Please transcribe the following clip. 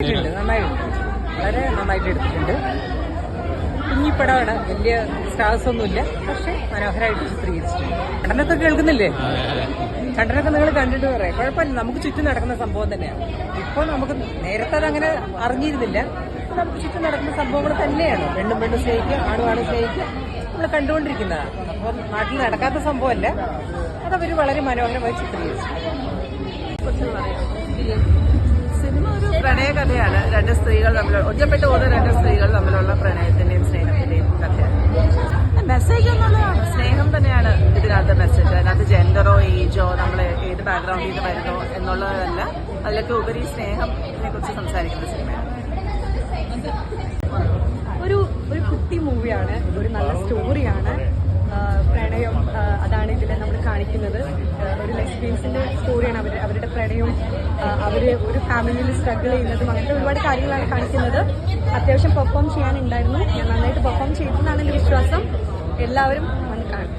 എടുത്തിട്ടുണ്ട് നന്നായിട്ടുണ്ട് വളരെ നന്നായിട്ട് എടുത്തിട്ടുണ്ട്. കുഞ്ഞിപ്പടമാണ് വലിയ സ്റ്റാർസ് ഒന്നുമില്ല പക്ഷെ മനോഹരമായിട്ട് ചിത്രീകരിച്ചിട്ടുണ്ട്. കണ്ടനൊക്കെ കേൾക്കുന്നില്ലേ? കണ്ടനൊക്കെ നിങ്ങൾ കണ്ടിട്ട് പറയാം. കുഴപ്പമില്ല നമുക്ക് ചുറ്റും നടക്കുന്ന സംഭവം തന്നെയാണ്. ഇപ്പോൾ നമുക്ക് നേരത്തെ അതങ്ങനെ അറിഞ്ഞിരുന്നില്ല. നമുക്ക് ചുറ്റും നടക്കുന്ന സംഭവങ്ങൾ തന്നെയാണ്. പെണ്ണും പെണ്ണും സ്നേഹിക്കുക ആണും ആണും സ്നേഹിക്കുക നമ്മൾ കണ്ടുകൊണ്ടിരിക്കുന്നതാണ്. അപ്പം നാട്ടിൽ നടക്കാത്ത സംഭവമല്ല. അതവർ വളരെ മനോഹരമായി ചിത്രീകരിച്ചു സിനിമ ഒരു പ്രണയകഥയാണ് രണ്ട് സ്ത്രീകൾ തമ്മിൽ ഒറ്റപ്പെട്ടു പോകുന്ന രണ്ട് സ്ത്രീകൾ തമ്മിലുള്ള പ്രണയത്തിന്റെയും സ്നേഹത്തിന്റെയും കഥയാണ്. മെസ്സേജ് എന്നുള്ളതാണ് സ്നേഹം തന്നെയാണ് ഇതിനകത്ത് മെസ്സേജ് അതിനകത്ത് ജെൻഡറോ ഏജോ നമ്മൾ ഏത് ബാക്ക്ഗ്രൗണ്ടിൽ നിന്ന് വരുന്നോ എന്നുള്ളതല്ല. അതിലൊക്കെ ഉപരി സ്നേഹത്തിനെ കുറിച്ച് സംസാരിക്കുന്ന സിനിമയാണ്. ഒരു ഒരു കുട്ടി മൂവിയാണ് ഒരു നല്ല സ്റ്റോറിയാണ് കാണിക്കുന്നത് ഒരു ലെസ്ബിയൻസിന്റെ സ്റ്റോറിയാണ് അവർ അവരുടെ പ്രണയവും അവർ ഒരു ഫാമിലിയിൽ സ്ട്രഗിൾ ചെയ്യുന്നതും അങ്ങനത്തെ ഒരുപാട് കാര്യങ്ങളാണ് കാണിക്കുന്നത്. അത്യാവശ്യം പെർഫോം ചെയ്യാനുണ്ടായിരുന്നു. ഞാൻ നന്നായിട്ട് പെർഫോം ചെയ്തെന്നാണ് എന്റെ വിശ്വാസം. എല്ലാവരും വന്ന് കാണും.